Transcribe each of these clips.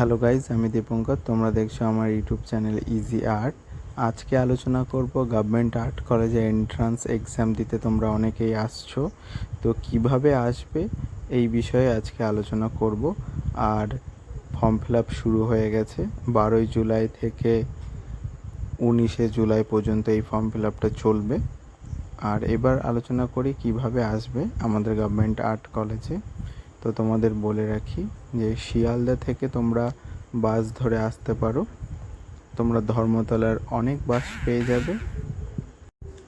Hello guys আমি দীপঙ্কর। তোমরা দেখছ আমার ইউটিউব চ্যানেল ইজি আর্ট আজকে আলোচনা করব গভর্নমেন্ট আর্ট কলেজে এন্ট্রান্স এক্সাম দিতে তোমরা অনেকেই আসছো। তো কীভাবে আসবে এই বিষয়ে আজকে আলোচনা করব। আর ফর্ম ফিল আপ শুরু হয়ে গেছে। বারোই জুলাই থেকে উনিশে জুলাই পর্যন্ত এই ফর্ম ফিল আপটা চলবে। আর এবার আলোচনা করি কীভাবে আসবে আমাদের গভর্নমেন্ট আর্ট কলেজে তো তোমাদের বলে রাখি যে শিয়ালদা থেকে তোমরা বাস ধরে আসতে পারো। তোমরা ধর্মতলার অনেক বাস পেয়ে যাবে।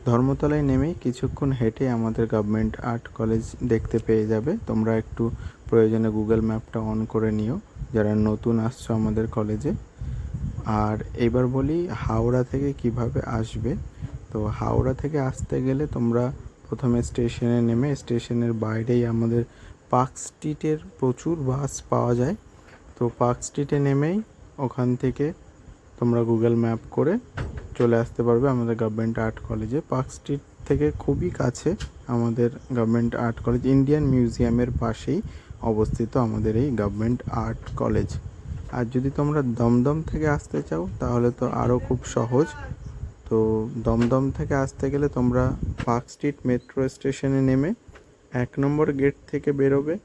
ধর্মতলায় নেমেই কিছুক্ষণ হেঁটে আমাদের গভর্নমেন্ট আর্ট কলেজ দেখতে পেয়ে যাবে। তোমরা একটু প্রয়োজনে গুগল ম্যাপটা অন করে নিও, যারা নতুন আসছো আমাদের কলেজে আর এবার বলি হাওড়া থেকে কীভাবে আসবে। তো হাওড়া থেকে আসতে গেলে তোমরা প্রথমে স্টেশনে নেমে স্টেশনের বাইরেই আমাদের পার্ক স্ট্রিটের প্রচুর বাস পাওয়া যায়। তো পার্ক স্ট্রিটে নেমেই ওখান থেকে তোমরা গুগল ম্যাপ করে চলে আসতে পারবে আমাদের গভর্নমেন্ট আর্ট কলেজে। পার্ক স্ট্রিট থেকে খুবই কাছে আমাদের গভর্নমেন্ট আর্ট কলেজ, ইন্ডিয়ান মিউজিয়ামের পাশেই অবস্থিত আমাদের এই গভর্নমেন্ট আর্ট কলেজ। আর যদি তোমরা দমদম থেকে আসতে চাও, তাহলে তো আরও খুব সহজ। তো দমদম থেকে আসতে গেলে তোমরা পার্ক স্ট্রিট মেট্রো স্টেশনে নেমে এক নম্বর গেট থেকে বেরোবে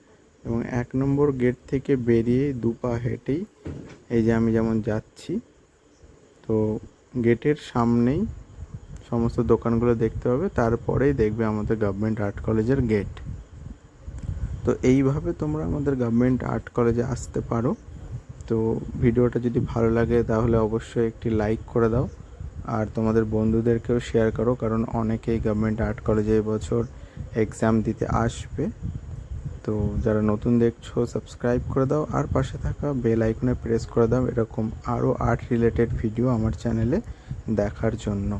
এবং এক নম্বর গেট থেকে বেরিয়ে দু পা হেঁটেই এই যে আমি যেমন যাচ্ছি, তো গেটের সামনেই সমস্ত দোকানগুলো দেখতে হবে তারপরেই দেখবে আমাদের গভর্নমেন্ট আর্ট কলেজের গেট তো এইভাবে তোমরা আমাদের গভর্নমেন্ট আর্ট কলেজে আসতে পারো। তো ভিডিওটা যদি ভালো লাগে তাহলে অবশ্যই একটি লাইক করে দাও। আর তোমাদের বন্ধুদেরকেও শেয়ার করো, কারণ অনেকেই গভর্নমেন্ট আর্ট কলেজে এবছর এক্সাম দিতে আসবে। তো যারা নতুন দেখছ সাবস্ক্রাইব করে দাও। আর পাশে থাকা বেল আইকনে প্রেস করে দাও। এরকম আরও আর্ট রিলেটেড ভিডিও আমার চ্যানেলে দেখার জন্য।